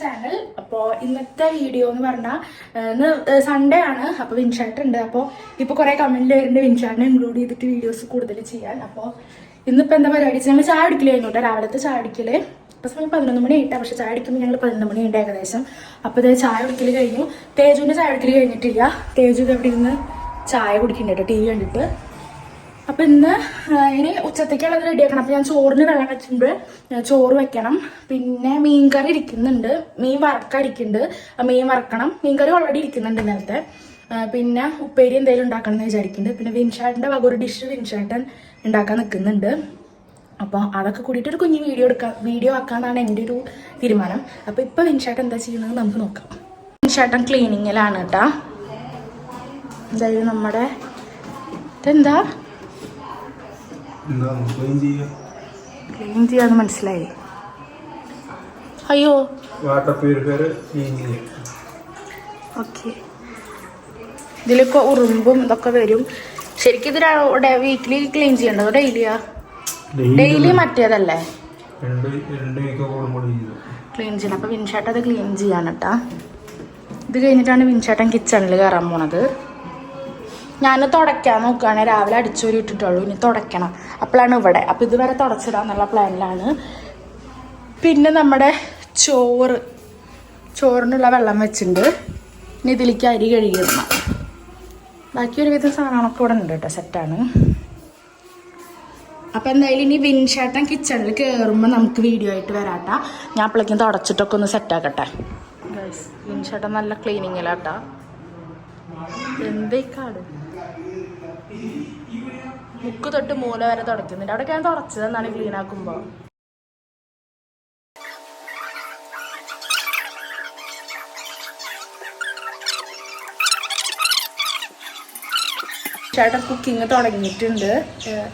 Channel അപ്പോൾ ഇന്നത്തെ video എന്ന് പറഞ്ഞാൽ ഇന്ന് സൺഡേ ആണ്. അപ്പോൾ വിൻഷാട്ട് ഉണ്ട് അപ്പോൾ ഇപ്പോൾ കുറേ കമന്റ് വരുന്നുണ്ട് വിൻഷാട്ടിനെ ഇൻക്ലൂഡ് ചെയ്തിട്ട് വീഡിയോസ് കൂടുതൽ ചെയ്യാൻ. അപ്പോൾ ഇന്നിപ്പോൾ എന്താ പരിപാടി ഞങ്ങൾ ചായ കഴിഞ്ഞു കേട്ടോ. രാവിലത്തെ ചായ അടിക്കൽ ഇപ്പോൾ സമയം പതിനൊന്ന് മണി ആയിട്ടാണ് പക്ഷേ ചായ അടിക്കുമ്പോൾ ഞങ്ങൾ പതിനൊന്ന് മണി ഉണ്ട് ഏകദേശം. അപ്പോൾ ഇത് ചായ അടിക്കൽ കഴിഞ്ഞു. തേജുവിന്റെ ചായ അടിക്കൽ കഴിഞ്ഞിട്ടില്ല. തേജു ഇവിടെ ഇരുന്ന് ചായ കുടിക്കുന്നുണ്ട് കേട്ടോ ടി വി കണ്ടിട്ട്. അപ്പൊ ഇന്ന് ഇനി ഉച്ചത്തേക്കുള്ളത് റെഡിയാക്കണം അപ്പൊ ഞാൻ ചോറിന് വെള്ളം വെച്ചിട്ടുണ്ട്. ചോറ് വെക്കണം. പിന്നെ മീൻകറി ഇരിക്കുന്നുണ്ട്. മീൻ വറക്കാരിക്കുന്നുണ്ട് ആ മീൻ വറക്കണം. മീൻകറി ഓൾറെഡി ഇരിക്കുന്നുണ്ട് ഇന്നലത്തെ. പിന്നെ ഉപ്പേരി എന്തെങ്കിലും ഉണ്ടാക്കണം എന്ന് വിചാരിക്കുന്നുണ്ട്. പിന്നെ വിൻഷാട്ടിന്റെ വക ഒരു ഡിഷ് വിൻഷാട്ടൻ ഉണ്ടാക്കാൻ നിൽക്കുന്നുണ്ട്. അപ്പോൾ അതൊക്കെ കൂടിയിട്ട് ഒരു കുഞ്ഞു വീഡിയോ എടുക്കാം. വീഡിയോ ആക്കാന്നാണ് എന്റെ ഒരു തീരുമാനം. അപ്പോൾ ഇപ്പോൾ വിൻഷാട്ടൻ എന്താ ചെയ്യുന്നത് നമുക്ക് നോക്കാം. വിൻഷാട്ടൻ ക്ലീനിങ്ങിലാണ് കേട്ടാ. എന്തായാലും നമ്മുടെ ഇതെന്താ? ക്ലീൻ ചെയ്യാന്ന് മനസ്സിലായി. അയ്യോ. വാട്ടർ പ്യൂരിഫയർ ക്ലീൻ ചെയ്യുക ഓക്കെ. ഇതിലൊക്കെ ഉറുമ്പും ഇതൊക്കെ വരും. ശരിക്കും ഇത് വീക്കിലി ക്ലീൻ ചെയ്യണ്ടോ ഡെയിലിയാ ഡെയിലി മറ്റേതല്ലേ? ക്ലീൻ ചെയ്യണം. അപ്പൊ വിൻഷാട്ട് അത് ക്ലീൻ ചെയ്യാനട്ടാ ഇത് കഴിഞ്ഞിട്ടാണ് വിൻഷാട്ടൻ കിച്ചണിൽ കയറാൻ പോണത്. ഞാൻ തുടയ്ക്കാൻ നോക്കുകയാണ്. രാവിലെ അടിച്ചോരി ഇട്ടിട്ടുള്ളൂ. ഇനി തുടയ്ക്കണം. അപ്പോഴാണ് ഇവിടെ. അപ്പോൾ ഇതുവരെ തുടച്ചിടാന്നുള്ള പ്ലാനിലാണ്. പിന്നെ നമ്മുടെ ചോറ്. ചോറിനുള്ള വെള്ളം വെച്ചിട്ടുണ്ട്. ഇനി ഇതിലേക്ക് അരി കഴുകിയിടണം. ബാക്കി ഒരുവിധം സാധനങ്ങളൊക്കെ ഇവിടെ ഉണ്ട് കേട്ടോ. സെറ്റാണ് അപ്പം എന്തായാലും ഇനി വിൻഷേട്ടൻ കിച്ചണിൽ കയറുമ്പോൾ നമുക്ക് വീഡിയോ ആയിട്ട് വരാട്ടാ. ഞാൻ അപ്പോഴേക്കും തുടച്ചിട്ടൊക്കെ ഒന്ന് സെറ്റാക്കട്ടെ വിൻഷേട്ടൻ നല്ല ക്ലീനിങ്ങിലാട്ടാ എന്തേക്കാട് കാട്? മുക്ക് തൊട്ട് മൂല വരെ തുടയ്ക്കുന്നുണ്ട്. അവിടെ ഞാൻ തുടച്ചതെന്നാണ് ക്ലീൻ ആക്കുമ്പോ. ചേട്ടൻ കുക്കിംഗ് തുടങ്ങിയിട്ടുണ്ട്.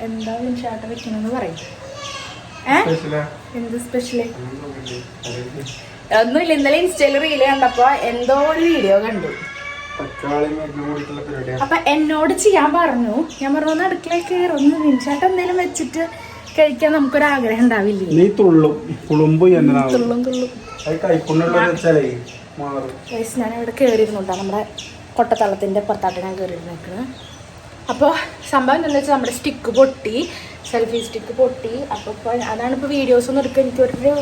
എന്താണ് എന്താ ചേട്ടൻ വെക്കണമെന്ന് പറയും. എന്ത് സ്പെഷ്യൽ ഒന്നുമില്ല. ഇന്നലെ ഇൻസ്റ്റയിൽ റീൽ കണ്ടപ്പോ എന്തോ ഒരു വീഡിയോ കണ്ടു. അപ്പൊ എന്നോട് ചെയ്യാൻ പറഞ്ഞു. ഞാൻ പറഞ്ഞു ഒന്ന് അടുക്കളയിൽ കയറി ഒന്ന് നിമിഷായിട്ട് എന്തെങ്കിലും വെച്ചിട്ട് കഴിക്കാൻ നമുക്കൊരു ആഗ്രഹം ഉണ്ടാവില്ലേ? നീ തുള്ളും തുളുമ്പ് തുള്ളും ഞാൻ ഇവിടെ കയറിയിരുന്നുണ്ടോ നമ്മുടെ കൊട്ടത്തളത്തിന്റെ പുറത്താട്ട് ഞാൻ കയറിയിരുന്നേക്കണ് അപ്പോൾ സംഭവം എന്താണെന്ന് വെച്ചാൽ നമ്മുടെ സ്റ്റിക്ക് പൊട്ടി സെൽഫി സ്റ്റിക്ക് പൊട്ടി. അപ്പോൾ ഇപ്പോൾ അതാണ് ഇപ്പോൾ വീഡിയോസ് ഒന്നും എടുക്കാൻ എനിക്കൊരു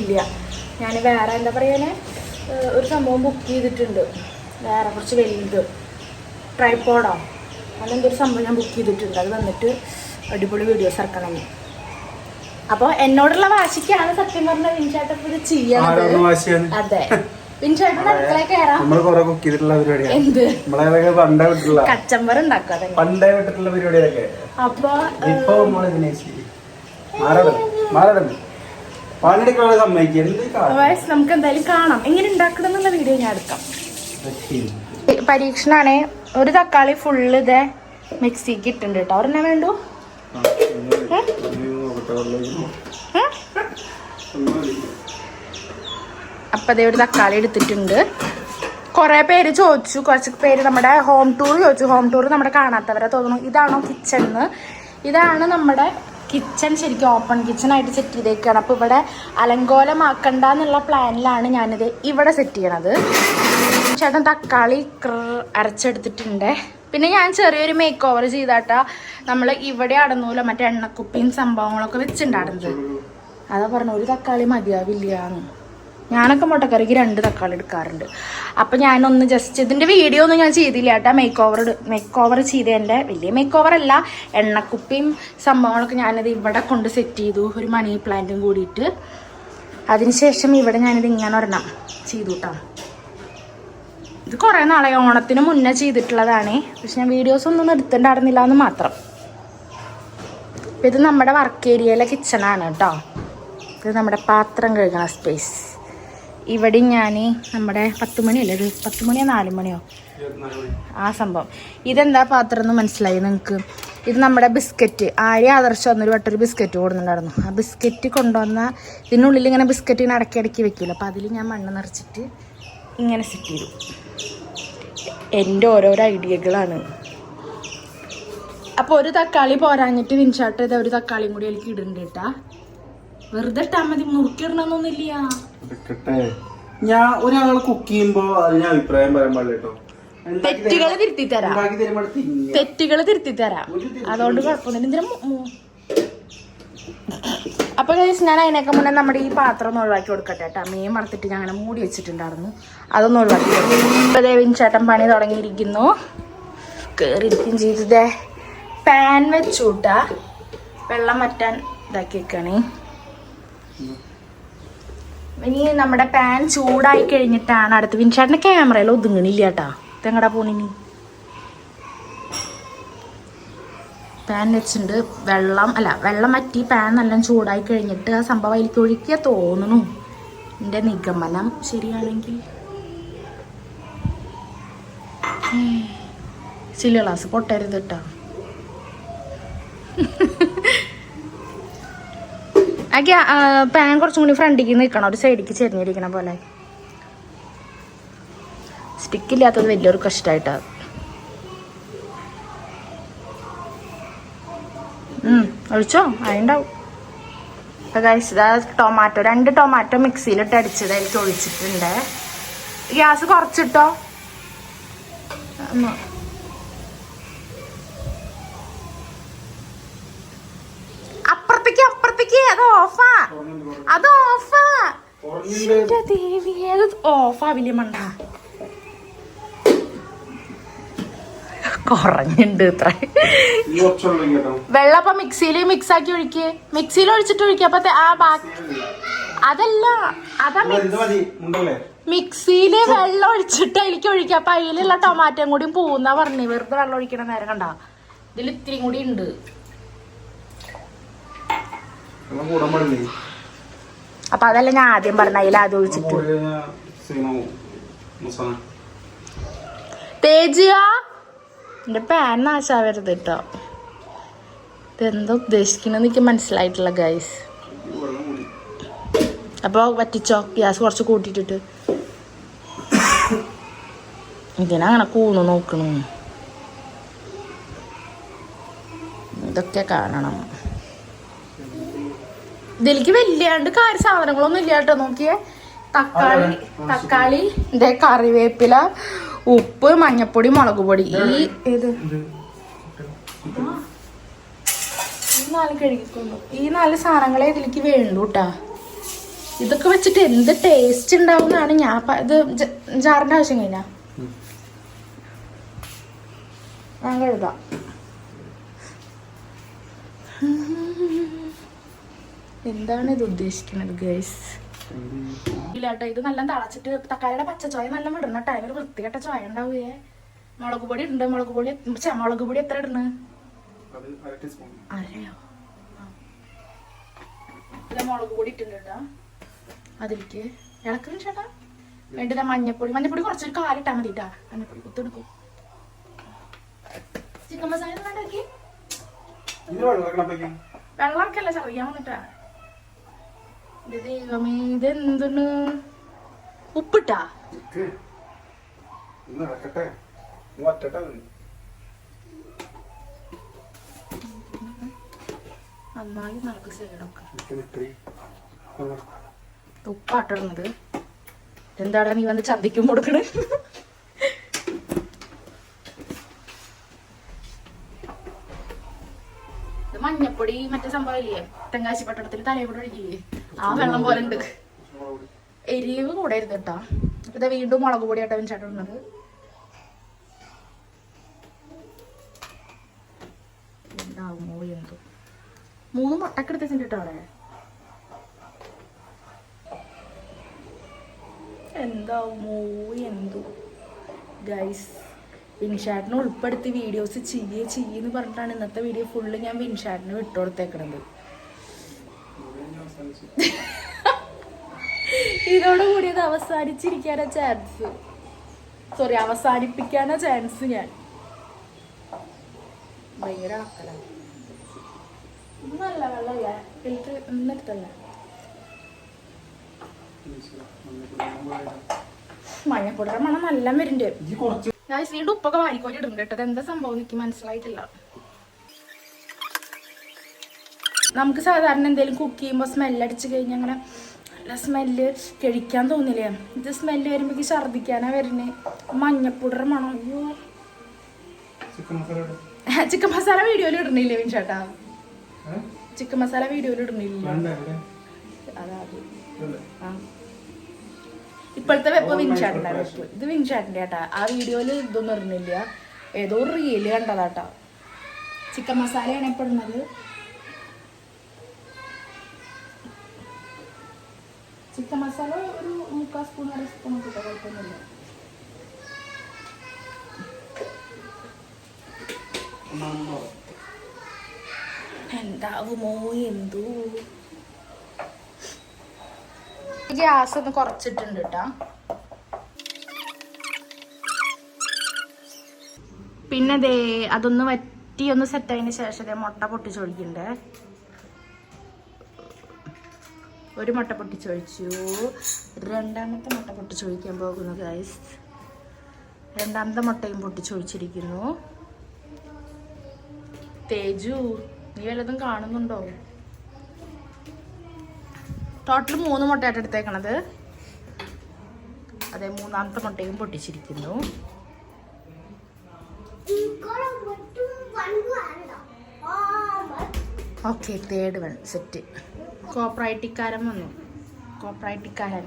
ഇല്ല. ഞാൻ വേറെ എന്താ പറയാനെ ഒരു സംഭവം ബുക്ക് ചെയ്തിട്ടുണ്ട്. വേറെ കുറച്ച് വലുത് ട്രൈപ്പോഡോ അങ്ങനെ എന്തൊരു സംഭവം ഞാൻ ബുക്ക് ചെയ്തിട്ടുണ്ട്. അത് വന്നിട്ട് അടിപൊളി വീഡിയോസ് ഇറക്കണം. അപ്പോൾ എന്നോടുള്ള വാശിക്കാണ് സത്യം പറഞ്ഞ വിൻചാട്ടം ഇത് ചെയ്യണത്. അതെ. വിൻചാട്ടൻ കച്ചമ്പർ ഉണ്ടാക്കും പണ്ടേ വിട്ടിട്ടുള്ള അപ്പൊ നമുക്ക് എന്തായാലും കാണാം. എങ്ങനെ ഉണ്ടാക്കണം എന്നുള്ള വീഡിയോ ഞാൻ എടുക്കാം. പരീക്ഷണാണേ. ഒരു തക്കാളി ഫുള്ള് ഇതേ മിക്സിക്ക് ഇട്ടുണ്ട് കേട്ടോ. ഒരെണ്ണം വേണ്ടു? അപ്പം അതേ ഒരു തക്കാളി എടുത്തിട്ടുണ്ട്. കുറേ പേര് ചോദിച്ചു. കുറച്ച് പേര് നമ്മുടെ ഹോം ടൂർ ചോദിച്ചു. ഹോം ടൂർ നമ്മുടെ കാണാത്തവരെ തോന്നുന്നു. ഇതാണോ കിച്ചൺ എന്ന് ഇതാണ് നമ്മുടെ കിച്ചൺ ശരിക്കും ഓപ്പൺ കിച്ചൺ ആയിട്ട് സെറ്റ് ചെയ്തേക്കാണ്. അപ്പോൾ ഇവിടെ അലങ്കോലമാക്കണ്ട എന്നുള്ള പ്ലാനിലാണ് ഞാനിത് ഇവിടെ സെറ്റ് ചെയ്യണത്. ചേട്ടൻ തക്കാളി അരച്ചെടുത്തിട്ടുണ്ട്. പിന്നെ ഞാൻ ചെറിയൊരു മേക്ക് ഓവർ ചെയ്താട്ടാ നമ്മൾ ഇവിടെ അടന്നൂല മറ്റേ എണ്ണക്കുപ്പിയും സംഭവങ്ങളൊക്കെ വെച്ചിട്ടുണ്ടായിരുന്നത് അതാ പറഞ്ഞു ഒരു തക്കാളി മതിയാവില്ല ഞാനൊക്കെ മുട്ടക്കറിക്ക് രണ്ട് തക്കാളി എടുക്കാറുണ്ട്. അപ്പം ഞാനൊന്ന് ജസ്റ്റ് ഇതിന്റെ വീഡിയോ ഒന്നും ഞാൻ ചെയ്തില്ല കേട്ടോ മേക്ക് ഓവർ മേക്ക് ഓവർ ചെയ്തതിന്റെ വലിയ മേക്ക് ഓവർ അല്ല. എണ്ണക്കുപ്പിയും സംഭവങ്ങളൊക്കെ ഞാനത് ഇവിടെ കൊണ്ട് സെറ്റ് ചെയ്തു ഒരു മണി പ്ലാന്റും കൂടിയിട്ട്. അതിനുശേഷം ഇവിടെ ഞാനിത് ഇങ്ങനെ ഒരെണ്ണം ചെയ്തു കേട്ടോ ഇത് കുറേ നാളെ ഓണത്തിന് മുന്നേ ചെയ്തിട്ടുള്ളതാണ്. പക്ഷെ ഞാൻ വീഡിയോസ് ഒന്നും എടുത്തിട്ടുണ്ടായിരുന്നില്ല എന്ന് മാത്രം. അപ്പം ഇത് നമ്മുടെ വർക്ക് ഏരിയയിലെ കിച്ചണാണ് കേട്ടോ. ഇത് നമ്മുടെ പാത്രം കഴുകണ സ്പേസ് ഇവിടെ ഞാൻ നമ്മുടെ പത്ത് മണിയല്ലേ? ഇത് പത്ത് മണിയോ നാല് മണിയോ. ആ സംഭവം. ഇതെന്താ പാത്രം എന്ന് മനസ്സിലായി നിങ്ങൾക്ക്? ഇത് നമ്മുടെ ബിസ്ക്കറ്റ് ആര്യ ആദർശം വന്നൊരു വട്ടൊരു ബിസ്ക്കറ്റ് കൊടുക്കുന്നുണ്ടായിരുന്നു ആ ബിസ്ക്കറ്റ് കൊണ്ടുവന്ന ഇതിനുള്ളിൽ ഇങ്ങനെ ബിസ്ക്കറ്റ് ഇങ്ങനെ അടക്കി അടക്കി വെക്കില്ല അപ്പോൾ അതിൽ ഞാൻ മണ്ണ് നിറച്ചിട്ട് ഇങ്ങനെ സെറ്റ് ചെയ്തു. എന്റെ ഓരോരോ ഐഡിയകളാണ്. അപ്പോൾ ഒരു തക്കാളി പോരാഞ്ഞിട്ട് വിൻചാട്ട് ഇത് ഒരു തക്കാളിയും കൂടി എനിക്ക് ഇടുന്നുണ്ട് കേട്ടാ. വെറുതെ ഇട്ടാൽ മതി മുറുക്കിടണമെന്നൊന്നുമില്ല ഞാൻ ഒരാൾ കുക്ക് ചെയ്യുമ്പോ അതിന് അഭിപ്രായം പറയാൻ പാടില്ല കേട്ടോ. തെറ്റുകൾ തിരുത്തി തരാം. തെറ്റുകൾ തിരുത്തി തരാം. അതുകൊണ്ട് കുഴപ്പമൊന്നുമില്ല. എന്തിനാ മു- ഗൈസ് ഞാൻ അതിനൊക്കെ മുന്നേ നമ്മുടെ ഈ പാത്രം ഒന്ന് ഒഴിവാക്കി കൊടുക്കട്ടെ കേട്ടോ. മീൻ വറുത്തിട്ട് ഞാൻ അങ്ങനെ മൂടി വെച്ചിട്ടുണ്ടായിരുന്നു. അതൊന്ന് ഒഴിവാക്കി ഇപ്പോൾ ഇപ്പൊ ദേവിൻ ചേട്ടൻ പണി തുടങ്ങിയിരിക്കുന്നു. കയറിയിരിക്കും ചെയ്തതേ പാൻ വെച്ചൂട്ടാ. വെള്ളം വറ്റാൻ ഇതാക്കി വെക്കണേ ഇനി നമ്മുടെ പാൻ ചൂടായി കഴിഞ്ഞിട്ടാണ് അടുത്ത് വിൻചാട്ടിന്റെ ക്യാമറയിൽ ഒതുങ്ങണില്ല കേട്ടാ. തെങ്ങടാ പോണിനി പാൻ വെച്ചിട്ടുണ്ട്. വെള്ളം അല്ല വെള്ളം വറ്റി പാൻ നല്ല ചൂടായി കഴിഞ്ഞിട്ട് ആ സംഭവം അതിലേക്ക് ഒഴിക്കുക തോന്നുന്നു. എന്റെ നിഗമനം ശരിയാണെങ്കിൽ. ചില്ല ഗ്ലാസ് പൊട്ടരുത് കേട്ടോ ആക്കി പാൻ കുറച്ചും കൂടി ഫ്രണ്ടിലേക്ക് നിൽക്കണം. ഒരു സൈഡിലേക്ക് ചെരിഞ്ഞിരിക്കണ പോലെ. സ്റ്റിക്കില്ലാത്തത് വലിയൊരു കഷ്ടമായിട്ടാണ് ഉം, ഒഴിച്ചോ അതുണ്ടാവും അപ്പൊ ഗൈസ് ടൊമാറ്റോ രണ്ട് ടൊമാറ്റോ മിക്സിയിലിട്ട് അടിച്ചത് എനിക്ക് ഒഴിച്ചിട്ടുണ്ട്. ഗ്യാസ് കുറച്ചിട്ടോ. അപ്പുറത്തേക്ക് അപ്പുറത്തേക്ക്. അത് ഓഫാ. അത് ഓഫാ. ദേവി അത് ഓഫാവില്ലേ മണ്ട. കുറഞ്ഞുണ്ട് ഇത്ര. വെള്ളം അപ്പൊ മിക്സിയിൽ മിക്സ് ആക്കി ഒഴിക്ക്. മിക്സിയിൽ ഒഴിച്ചിട്ട് ഒഴിക്കുക അപ്പൊ ആ ബാക്കി അതല്ല അതാ മിക്സിയിൽ വെള്ളം ഒഴിച്ചിട്ട് അതിലേക്ക് ഒഴിക്കുക അപ്പൊ അതിലുള്ള ടൊമാറ്റോയും കൂടി പോകുന്ന പറഞ്ഞു. വെറുതെ വെള്ളം ഒഴിക്കണ നേരം കണ്ട. ഇതിൽ ഇത്തിരി കൂടി ഉണ്ട് അപ്പൊ അതല്ല ഞാൻ ആദ്യം പറഞ്ഞ. അതിൽ ആദ്യം ഒഴിച്ചിട്ട്. തേജിയ എന്റെ പാൻ നാശാവരുത് കേട്ടോ ഇതെന്താ ഉദ്ദേശിക്കണമെന്ന് എനിക്ക് മനസ്സിലായിട്ടില്ല ഗൈസ് അപ്പോൾ വറ്റിച്ചോ? ഗ്യാസ് കുറച്ച് കൂട്ടിയിട്ടിട്ട്. ഇതിനങ്ങനെ കൂണു നോക്കണു. ഇതൊക്കെ കാണണം. ഇതിലേക്ക് വലിയാണ്ട് കാര്യ സാധനങ്ങളൊന്നും ഇല്ല കേട്ടോ നോക്കിയേ. തക്കാളി തക്കാളി ഇതേ കറിവേപ്പില ഉപ്പ് മഞ്ഞപ്പൊടി മുളക് പൊടി. ഈ ഏത്? ഈ നാല് കഴുകിക്കൊണ്ടു. ഈ നാല് സാധനങ്ങളെ ഇതിലേക്ക് വേണ്ടു കേട്ടാ ഇതൊക്കെ വെച്ചിട്ട് എന്ത് ടേസ്റ്റ് ഉണ്ടാവും എന്നാണ് ഞാൻ ഇത് ജാറിന്റെ ആവശ്യം കഴിഞ്ഞാ. ഞാൻ കഴുതാം എന്താണ് ഇത് ഉദ്ദേശിക്കുന്നത് ഗൈസ്? ഇല്ല കേട്ടോ ഇത് നല്ല തളച്ചിട്ട് തക്കാളിയുടെ പച്ച ചോയ നല്ല വിടണം കേട്ടോ. അതിനൊരു വൃത്തികെട്ട ചോയ ഉണ്ടാവുകയെ മുളക് പൊടി ഉണ്ട് മുളക് പൊടി മുളക് പൊടി എത്ര ഇടണ്? അത് അര ടീസ്പൂൺ അറിയോ ഇതിലെ മുളക് പൊടി ഇട്ടുണ്ട് കേട്ടോ. അതിലേക്ക് ഇളക്കുന്നു ചേട്ടാ? വേണ്ടത് മഞ്ഞപ്പൊടി. മഞ്ഞപ്പൊടി കുറച്ചൊരു കാലിട്ടാ മതി കേട്ടാ. മഞ്ഞപ്പൊടി കുത്തെടുക്കും ചിക്കൻ മസാല വേണ്ടാക്കി? വെള്ളമൊക്കെ അല്ല ചെറിയാൻ വന്നിട്ടാ ദൈവമേ ഇതെന്താണ് ഉപ്പിട്ടാ? ഇക്ക്. ഒന്ന് ഇളക്കട്ടെ ഒന്ന് വറ്റട്ടെ അത്. നന്നായി നടക്ക് സൈഡൊക്കെ. നിക്ക്. നിക്ക്. ഒന്ന് എന്താടാ നീ വന്ന് ചന്തിക്കും കൊടുക്കണേ? മഞ്ഞപ്പൊടി മറ്റേ സംഭവം ഇല്ലേ? തെങ്കാശി പട്ടണത്തിൽ തലയിൽ കൂടെ ഒഴിക്കില്ലേ? ആ വെള്ളം പോലെ ഉണ്ട്. എരിവ് കൂടെ കേട്ടോ കേട്ടാ ഇതാ വീണ്ടും മുളക് പൊടി ആട്ടോ ചേട്ടൻ ഉണ്ടാവുമോ മൂന്ന് മുട്ടക്ക് എടുത്തിട്ടുണ്ട് കേട്ടോ അവിടെ. എന്താവുമോ എന്തോ? ഗൈസ് വിൻഷാട്ടിനെ ഉൾപ്പെടുത്തി വീഡിയോസ് ചെയ്യേ ചെയ്യെന്ന് പറഞ്ഞിട്ടാണ് ഇന്നത്തെ വീഡിയോ ഫുള്ള് ഞാൻ വിൻഷാട്ടിന് വിട്ടുകൊടുത്തേക്കണത്. ഇതോടുകൂടി ഇത് അവസാനിച്ചിരിക്കാനാ ചാൻസ്. സോറി അവസാനിപ്പിക്കാനാ ചാൻസ് ഞാൻ. ഭയങ്കര ആക്കലാണ് നല്ല വെള്ളമല്ലേ. ഫിൽറ്റർ എന്നിട്ടല്ല മഞ്ഞപ്പൊടിയുടെ മണം നല്ല വരുന്നുണ്ട്. ഞാൻ വീണ്ടും ഉപ്പൊക്കെ വാരിക്കോരി കേട്ടത് കേട്ടോ. എന്താ സംഭവം എനിക്ക് മനസ്സിലായിട്ടില്ല. നമുക്ക് സാധാരണ എന്തെങ്കിലും കുക്ക് ചെയ്യുമ്പോൾ സ്മെല്ലടിച്ച് കഴിഞ്ഞാൽ അങ്ങനെ നല്ല സ്മെല്ല് കഴിക്കാൻ തോന്നില്ലേ? ഇത് സ്മെല്ല് വരുമ്പോഴേക്ക് ഛർദ്ദിക്കാനാണ് വരുന്നത് മഞ്ഞപ്പൊടർ മണം. അയ്യോ. ചിക്കൻ മസാല വീഡിയോയിൽ ഇടണില്ലേ വിൻചേട്ടാ? ഏ? ചിക്കൻ മസാല വീഡിയോയിൽ ഇടണില്ല അതാ? ആ. ഇപ്പോഴത്തെ വെപ്പ് my വിൻചാട്ടിന്റെ വെപ്പ് ഇത് വിൻചാട്ടിന്റെ ചേട്ടാ ആ വീഡിയോയിൽ ഇതൊന്നും ഇടുന്നില്ല. ഏതോ ഒരു റീൽ കണ്ടതാട്ടാ ചിക്കൻ മസാലയാണ് എപ്പോഴുന്നത് ഇടുന്നത്. ചിക്കൻ മസാല ഒരു മുക്കാൽ സ്പൂൺ അര സ്പൂൺ ഒക്കെ ഇട്ടാ കുഴപ്പമൊന്നുമില്ല? എന്താവുമോ എന്തോ ഗ്യാസ് ഒന്ന് കുറച്ചിട്ടുണ്ട് കേട്ടാ. പിന്നെ ദേ അതൊന്ന് വറ്റി ഒന്ന് സെറ്റ് ആയതിന് ശേഷം മുട്ട പൊട്ടിച്ചൊഴിക്കണ്ടേ. ഒരു മുട്ട പൊട്ടിച്ചൊഴിച്ചു രണ്ടാമത്തെ മുട്ട പൊട്ടിച്ചൊഴിക്കാൻ പോകുന്നു ഗൈസ് രണ്ടാമത്തെ മുട്ടയും പൊട്ടിച്ചൊഴിച്ചിരിക്കുന്നു തേജു നീ വല്ലതും കാണുന്നുണ്ടോ? ടോട്ടൽ മൂന്ന് മുട്ടയായിട്ട് എടുത്തേക്കണത്. അതെ മൂന്നാമത്തെ മുട്ടയും പൊട്ടിച്ചിരിക്കുന്നു. ഓക്കെ തേർഡ് വൺ സെറ്റ് കോപ്പറേറ്റിക്കാരൻ വന്നു. കോപ്പറേറ്റിക്കാരൻ.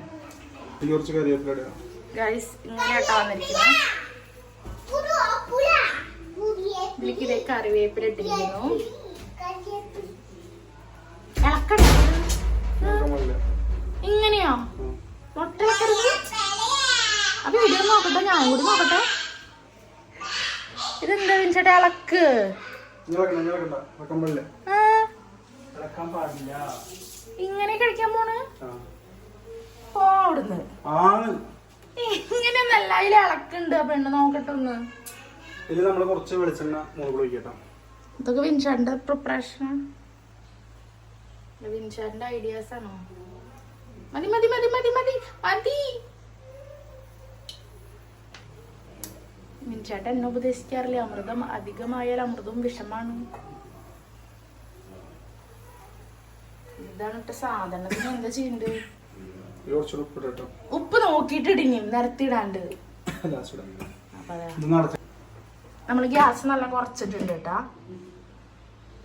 ഗൈസ് ഇങ്ങനെയാട്ടാ വന്നിരിക്കുന്നത്. ഇതിലേക്ക് ഇതേ കറിവേപ്പില ഇട്ടിരിക്കുന്നു. ഇങ്ങനെയോ? മുട്ടക്കറി അപ്പൊ ഇവിടെ നോക്കട്ടെ ഞാൻ കൂടി നോക്കട്ടെ. ഇതെന്താ വിൻചേട്ടാ ഇളക്ക്? ഇളക്കണ്ട, ഇളക്കണ്ട. ഇളക്കാൻ പാടില്ല. ഇങ്ങനെ കഴിക്കാൻ പോണ്? പോടുന്ന് ആണ്. ഇങ്ങനെയൊന്നല്ല അതിൽ ഇളക്കുണ്ട് പെണ്ണ്. നോക്കട്ടെ ഒന്ന്. ഇതിൽ നമ്മൾ കുറച്ച് വെളിച്ചെണ്ണ ഒഴിക്കട്ടോ ഇതൊക്കെ പ്രിപ്പറേഷൻ ഐഡിയാസ് ആണോ. മതി മതി മതി മതി മതി മതി. വിൻചാട്ട എന്നെ ഉപദേശിക്കാറില്ലേ? അമൃതം അധികമായാൽ അമൃതവും വിഷമാണ്. ഇതാണ് ഇട്ട സാധനത്തിന് എന്താ ചെയ്യണ്ട്? ഇതിൽ ഉപ്പ് നോക്കിട്ട് ഇടിഞ്ഞു ഇത് നമ്മൾ ഗ്യാസ് നല്ല കുറച്ചിട്ടുണ്ട് കേട്ടാ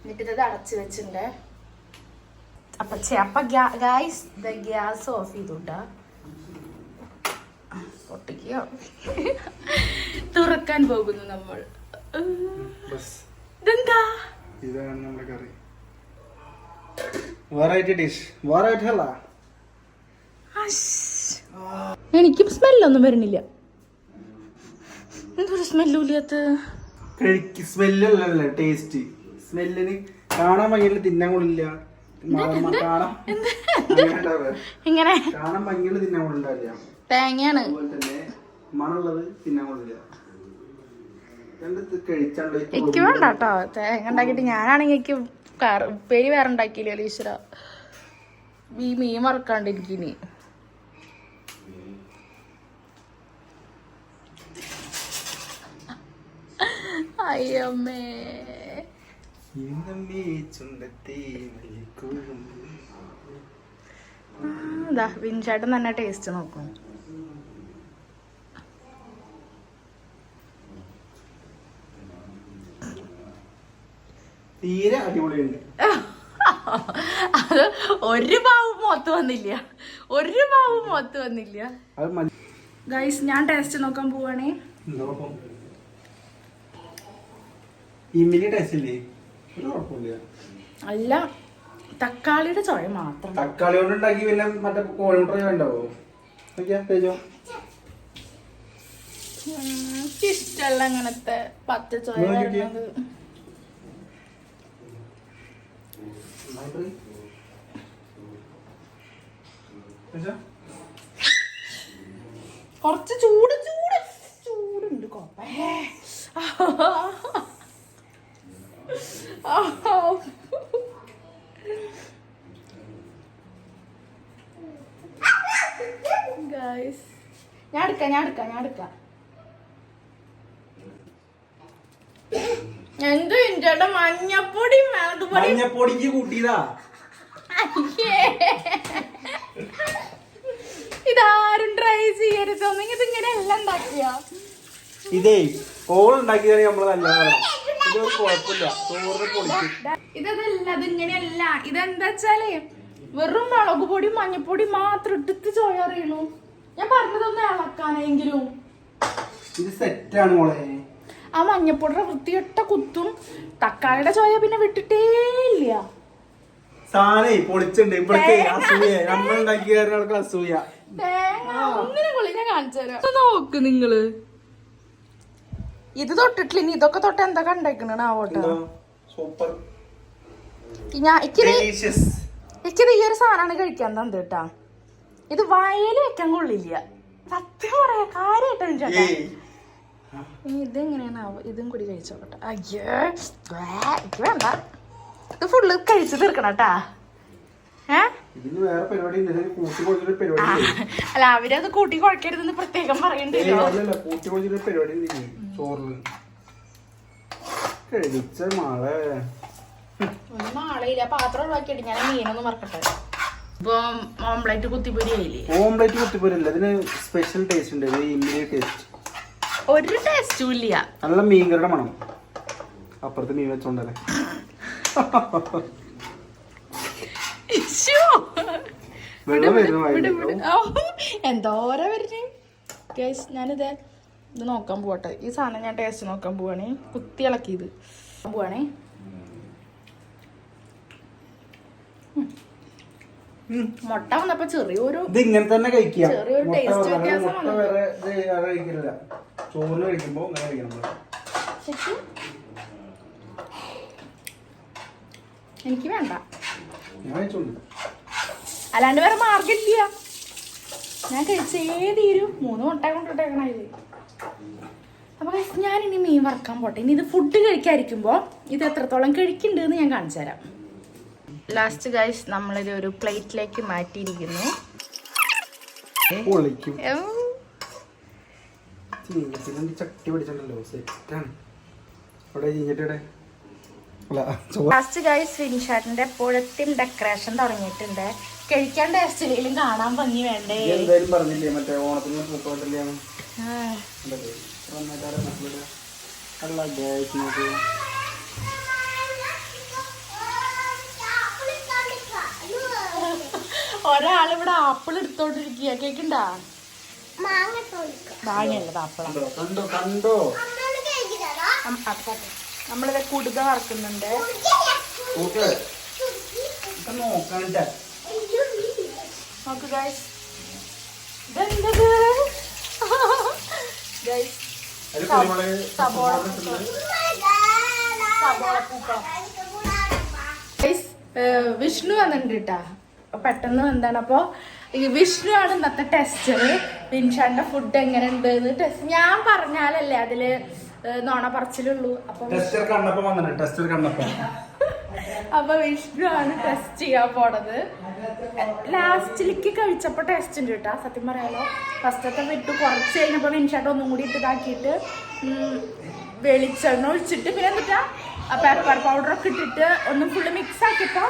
എന്നിട്ട് ഇത് അടച്ചു വെച്ചിട്ടുണ്ട്. അപ്പൊ അപ്പൊ ഗായ്സ് ഗ്യാസ് ഓഫ് ചെയ്തുട്ടാ പൊട്ടിക്കോ? തുറക്കാൻ പോകുന്നു നമ്മൾ. ഇതെന്താ? ഇതാണ് നമ്മുടെ കറി. വെറൈറ്റി ഡിഷ് വെറൈറ്റി അല്ല. എനിക്ക് സ്മെല്ലൊന്നും വരുന്നില്ല. എന്തൊരു സ്മെല്ലൂല്ലാത്ത കഴിക്ക് സ്മെല്ലല്ല ടേസ്റ്റ് സ്മെല്ലിന് കാണാൻ ഭംഗിയില്ല തിന്നാൻ കൊള്ളില്ല കാണാൻ. ഇങ്ങനെ കാണാൻ ഭംഗിയില്ല തിന്നാൻ കൊള്ളില്ല തേങ്ങയാണ് അതുപോലെ തന്നെ മണുള്ളത് തിന്നാൻ കൊള്ളില്ല എനിക്ക് വേണ്ട കേട്ടോ തേങ്ങ ഉണ്ടാക്കിയിട്ട് ഞാനാണെങ്കിൽ ഉപ്പേരി വേറെ ഉണ്ടാക്കിയില്ലേ ഈശ്വര ഈ മീൻ മറക്കാണ്ടിരിക്കിനി അയ്യമ്മേ. ഇതാ വിൻചാട്ടൻ തന്നെ ടേസ്റ്റ് നോക്കും തീരെ അടിപൊളിയുണ്ട്. അത് ഒരു പാവും മൊത്ത് വന്നില്ല. ഒരു പാവും മൊത്ത് വന്നില്ല. ഗൈസ് ഞാൻ ടേസ്റ്റ് നോക്കാൻ പോവാണേ. ടേസ്റ്റ് ഇല്ലേ? ഒരു കുഴപ്പമില്ല. അല്ല തക്കാളിയുടെ ചോയ മാത്രം. തക്കാളി കൊണ്ട് ഉണ്ടാക്കി പിന്നെ മറ്റേ കോഴിമുട്ട വേണ്ടാവോ നോക്കിയാ തേജോ ഇഷ്ടല്ല അങ്ങനത്തെ പച്ച ചോയ തേജോ? കുറച്ച് ചൂട് ചൂട്. ചൂടുണ്ട് കോപ്പേ ഗൈസ് ഞാൻ എടുക്കാം ഞാൻ എടുക്കാം ഞാൻ എടുക്കാം. എന്ത് മഞ്ഞപ്പൊടി മഞ്ഞപ്പൊടിക്ക് കൂട്ടിയതാ. ഇതാരും ട്രൈ ചെയ്യരുത്. ഒന്നെങ്കിൽ ഇങ്ങനെ എല്ലാം ഉണ്ടാക്കിയ. ഇതേ കോൾ ഉണ്ടാക്കിയതാണ് നമ്മൾ നല്ലതാണ് ഇതൊരു കുഴപ്പമില്ല. ചോറിന് പൊളിക്കും. ഇതല്ല ഇതിങ്ങനെയല്ല ഇതെന്താ വെച്ചാലേ വെറും മുളക് പൊടി മഞ്ഞപ്പൊടി മാത്രം ഇട്ടിട്ട് ചോയറിയണു ഞാൻ പറഞ്ഞതൊന്നും ഇളക്കാനെങ്കിലും. ഇത് സെറ്റാണ് മോളെ. ആ മഞ്ഞപ്പൊടിയുടെ വൃത്തികെട്ട കുത്തും തക്കാളിയുടെ ചോയ പിന്നെ വിട്ടിട്ടേ ഇല്ല. സാധനേ പൊളിച്ചുണ്ട്. ഇവിടത്തെ അസൂയ. നമ്മൾ ഉണ്ടാക്കിയ അസൂയ. ഒന്നിനും കൊള്ളി ഞാൻ കാണിച്ചു ഇത് നോക്ക് നിങ്ങൾ. ഇത് തൊട്ടിട്ടില്ല. ഇനി ഇതൊക്കെ തൊട്ട് എന്താ കണ്ടേക്കണ ആവട്ടെ. സൂപ്പർ. ഞാൻ ഇക്കിത് എനിക്കിത് ഈ ഒരു സാധനമാണ് കഴിക്കാൻ തന്നെ കേട്ടാ. ഇത് വയൽ വെക്കാൻ കൊള്ളില്ല. സത്യം പറയാ കാര്യമായിട്ടാണ് ചേട്ടാ ഇനി ഇതെങ്ങനെയാണാവോ ഇതും കൂടി കഴിച്ചോട്ടെ അയ്യേ ഗ്വേ, എനിക്ക് വേണ്ട. ഇത് ഫുള്ള് കഴിച്ചു തീർക്കണം കേട്ടാ. അല്ല അവരത് കൂട്ടി കുഴക്കരുതെന്ന് പ്രത്യേകം പറയണ്ടല്ലോ അല്ലല്ല കൂട്ടി പരിപാടി ഉണ്ട് ഇതിന് ചോറിന് കഴിച്ച മാളെ. ഒന്നും നാളെയില്ല പാത്രം ഒഴിവാക്കിയിട്ട് ഞാൻ മീനൊന്നും മറക്കട്ടെ. ഇപ്പൊ ഓംലെറ്റ് കുത്തിപ്പൊരി ഓംലെറ്റ് ഓംപ്ലേറ്റ് കുത്തിപ്പോരില്ല ഇതിന് സ്പെഷ്യൽ ടേസ്റ്റ് ഉണ്ട്. ഇമ്മീഡിയറ്റ് ടേസ്റ്റ് ഒരു ടേസ്റ്റും ഇല്ല നല്ല മീൻകറിയുടെ മണം. അപ്പുറത്ത് മീൻ വെച്ചോണ്ടല്ലേ. വെള്ളം വരുന്നു എന്തോരാ വരുന്നേ ഗൈസ് ഞാനിത് ഇത് നോക്കാൻ പോവട്ടെ. ഈ സാധനം ഞാൻ ടേസ്റ്റ് നോക്കാൻ പോവാണേ. കുത്തി ഇളക്കിയത്. പോവാണേ. ഉം. മുട്ട വന്നപ്പോ ചെറിയൊരു ഇത് ഇങ്ങനെ തന്നെ കഴിക്കാം ചെറിയൊരു ടേസ്റ്റ് taste വേറെ- വ്യത്യാസം മുട്ട വേറെ ഇത് വേറെ കഴിക്കില്ല ചോറിന് കഴിക്കുമ്പോ അങ്ങനെ കഴിക്കണം എനിക്ക് വേണ്ട. അല്ലാണ്ട് വേറെ മാർഗില്ല ഞാൻ കഴിച്ചേ തീരൂ. മൂന്ന് മുട്ട കൊണ്ടിട്ടേക്കണ അപ്പൊ ഞാൻ ഇനി മീൻ വറക്കാൻ പോട്ടെ. ഇനി ഇത് ഫുഡ് കഴിക്കാതിരിക്കുമ്പോ ഇത് എത്രത്തോളം കഴിക്കുന്നുണ്ട് ഞാൻ കാണിച്ചു തരാം. ലാസ്റ്റ് ഗൈസ് നമ്മളിത് ഒരു പ്ലേറ്റിലേക്ക് മാറ്റിയിരിക്കുന്നു. ചട്ടി പിടിച്ചിട്ടുണ്ടല്ലോ സെറ്റാണ്. അവിടെ ചീഞ്ഞിട്ട് അല്ല ലാസ്റ്റ് ഗൈസ് ഫിനിഷാട്ടിന്റെ ഡെക്കറേഷൻ തുടങ്ങിയിട്ടുണ്ട്. കഴിക്കാൻ ടേസ്റ്റിലെങ്കിലും കാണാൻ ഭംഗി വേണ്ടേ? എന്തായാലും പറഞ്ഞില്ലേ മറ്റേ ഓണത്തിന് ഒരാളിവിടെ ആപ്പിൾ എടുത്തോണ്ടിരിക്കുക കേക്കണ്ടാ കണ്ടോ കണ്ടോ നമ്മളിത് കുടുക വറക്കുന്നുണ്ട്. നോക്ക് ഗൈസ് ഇതെന്തത് ഗൈസ് സബോള സബോള പൂക്കളം വിഷ്ണു വന്നിട്ടുണ്ട് കേട്ടാ പെട്ടെന്ന് എന്താണ് അപ്പോൾ ഈ വിഷ്ണു ആണ് ഇന്നത്തെ ടെസ്റ്റർ വിൻഷാന്റെ ഫുഡ് എങ്ങനെ ഉണ്ട് ടെസ്റ്റ് ഞാൻ പറഞ്ഞാലല്ലേ അതിൽ നോണ പറച്ചിലുള്ളൂ. അപ്പൊ അപ്പൊ വിഷ്ണു ആണ് ടെസ്റ്റ് ചെയ്യാൻ പോണത്. ലാസ്റ്റിലേക്ക് കഴിച്ചപ്പോ ടെസ്റ്റ് ഉണ്ട് കേട്ടോ. സത്യം പറയാലോ. ഫസ്റ്റത്തെ വിട്ട്. കുറച്ച് കഴിഞ്ഞപ്പോ വിൻഷാട്ട് ഒന്നും കൂടി ഇട്ട് ഇതാക്കിയിട്ട് വെളിച്ചെണ്ണ ഒഴിച്ചിട്ട് പിന്നെ എന്നിട്ടാ പെപ്പർ പൗഡർ ഒക്കെ ഇട്ടിട്ട് ഒന്നും ഫുള്ള് മിക്സ് ആക്കിയപ്പോ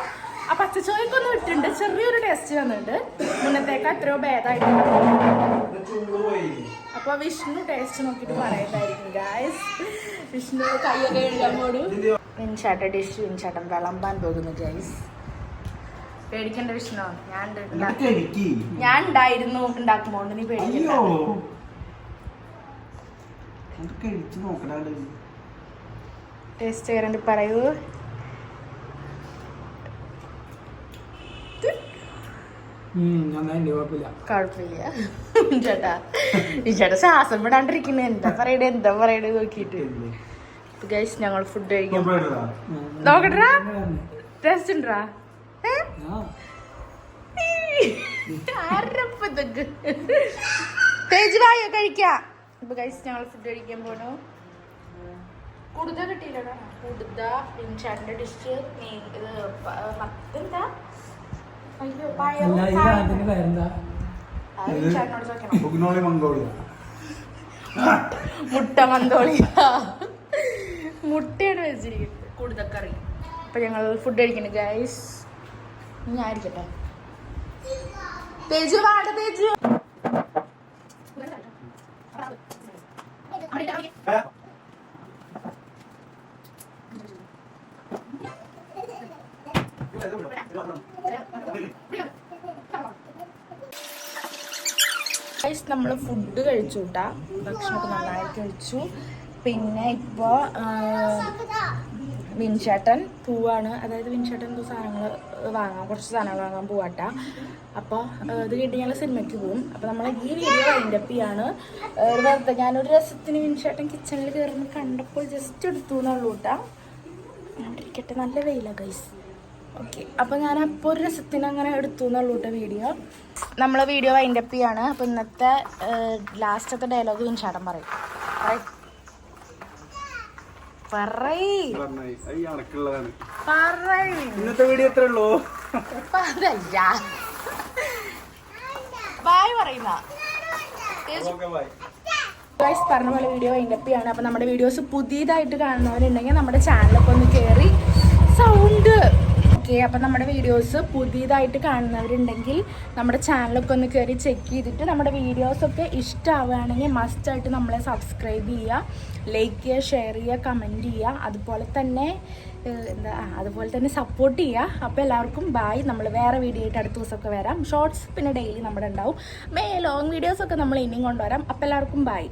ആ പച്ചച്ചോയൊക്കെ ഒന്ന് ഇട്ടിട്ടുണ്ട് ചെറിയൊരു ടേസ്റ്റ് വന്നിട്ടുണ്ട്. മുന്നത്തേക്ക് എത്രയോ ഭേദമായിട്ടുണ്ട് അപ്പൊ വിഷ്ണു ടേസ്റ്റ് നോക്കിട്ട് പറയുന്നതായിരിക്കും ഗായസ് വിഷ്ണു കൈയൊക്കെ എഴുതാൻ പോടും വിൻചാട്ട ഡിഷ് വിൻചാട്ടം വിളമ്പാൻ പോകുന്നു ഗൈസ് പേടിക്കണ്ട വിഷ്ണു ഞാൻ ഞാൻ ഉണ്ടായിരുന്നു ഉണ്ടാക്കുമ്പോണ്ട് നീ പേടിക്കണ്ട. ടേസ്റ്റ് കയറണ്ട് പറയൂ. കുഴപ്പമില്ല. ചേട്ടാ ചേട്ടാ ശ്വാസം വിടാണ്ടിരിക്കുന്നത് എന്താ പറയണേ എന്താ പറയണേ നോക്കിയിട്ട്. ഗൈസ് ഞങ്ങൾ ഫുഡ് കഴിക്കാം. നോക്കട്ടാ ടേസ്റ്റ് ഉണ്ടാ തേജ് വായോ കഴിക്കാം. ഇപ്പൊ ഗൈസ് ഞങ്ങൾ ഫുഡ് കഴിക്കാൻ പോണു. കുടുത കിട്ടിയില്ലടാ. കുടുത ഇൻഷാന്റെ ഡിഷ് മീൻ ഇത് മത്തെന്താ ബുഗ്നോളി മംഗോളിയ. മുട്ട മന്തോളി മുട്ടയാണ് വെച്ചിരിക്കുന്നത്. കൂടുതൽ കറി അപ്പൊ ഞങ്ങൾ ഫുഡ് കഴിക്കുന്നു ഗൈസ് ഞാൻ ആയിരിക്കട്ടെ തേജു വാട തേജു. ഗൈസ് നമ്മൾ ഫുഡ് കഴിച്ചു കൂട്ടാ ഭക്ഷണമൊക്കെ നന്നായി കഴിച്ചു. പിന്നെ ഇപ്പോൾ വിൻചേട്ടൻ പോവാണ്. അതായത് വിൻചേട്ടൻ എന്തോ സാധനങ്ങൾ വാങ്ങാം കുറച്ച് സാധനങ്ങൾ വാങ്ങാൻ പോവാട്ട. അപ്പോൾ ഇത് കിട്ടി ഞങ്ങൾ സിനിമയ്ക്ക് പോവും. അപ്പോൾ നമ്മൾ ഈ വീഡിയോ വൈൻഡപ്പ് ചെയ്യാണ്. വെറുതെ ഞാനൊരു രസത്തിന് വിൻചേട്ടൻ കിച്ചണിൽ കയറുന്ന കണ്ടപ്പോൾ ജസ്റ്റ് എടുത്തു എന്നുള്ളൂ കേട്ടാ ഇരിക്കട്ടെ നല്ല വെയിലാണ് ഗൈസ് ഓക്കെ അപ്പോൾ ഞാൻ അപ്പോൾ ഒരു രസത്തിന് അങ്ങനെ എടുത്തു എന്നുള്ളൂ കേട്ടോ വീഡിയോ നമ്മളെ വീഡിയോ വൈൻഡപ്പ് ചെയ്യാണ് അപ്പോൾ ഇന്നത്തെ ലാസ്റ്റത്തെ ഡയലോഗ് വിൻചാട്ടൻ പറയും. ഇന്നത്തെ വീഡിയോ എത്ര ഉള്ളൂ. അതല്ല. ബായ് പറയുന്ന. ഗൈസ് പറഞ്ഞ പോലെ വീഡിയോ വൈൻഡപ്പ് ചെയ്യാണ്. അപ്പോൾ നമ്മുടെ വീഡിയോസ് പുതിയതായിട്ട് കാണുന്നവരുണ്ടെങ്കിൽ നമ്മുടെ ചാനലൊക്കെ ഒന്ന് കയറി സൗണ്ട് ഓക്കെ അപ്പം നമ്മുടെ വീഡിയോസ് പുതിയതായിട്ട് കാണുന്നവരുണ്ടെങ്കിൽ നമ്മുടെ ചാനലൊക്കെ ഒന്ന് കയറി ചെക്ക് ചെയ്തിട്ട് നമ്മുടെ വീഡിയോസൊക്കെ ഇഷ്ടമാവുകയാണെങ്കിൽ മസ്റ്റായിട്ട് നമ്മളെ സബ്സ്ക്രൈബ് ചെയ്യുക ലൈക്ക് ചെയ്യുക ഷെയർ ചെയ്യുക കമന്റ് ചെയ്യുക. അതുപോലെ തന്നെ എന്താ അതുപോലെ തന്നെ സപ്പോർട്ട് ചെയ്യുക. അപ്പോൾ എല്ലാവർക്കും ബായ് നമ്മൾ വേറെ വീഡിയോ ആയിട്ട് അടുത്ത ദിവസമൊക്കെ വരാം. ഷോർട്സ് പിന്നെ ഡെയിലി നമ്മുടെ ഉണ്ടാവും. മേ ലോങ് വീഡിയോസൊക്കെ നമ്മൾ ഇനിയും കൊണ്ടുവരാം. അപ്പോൾ എല്ലാവർക്കും ബായ്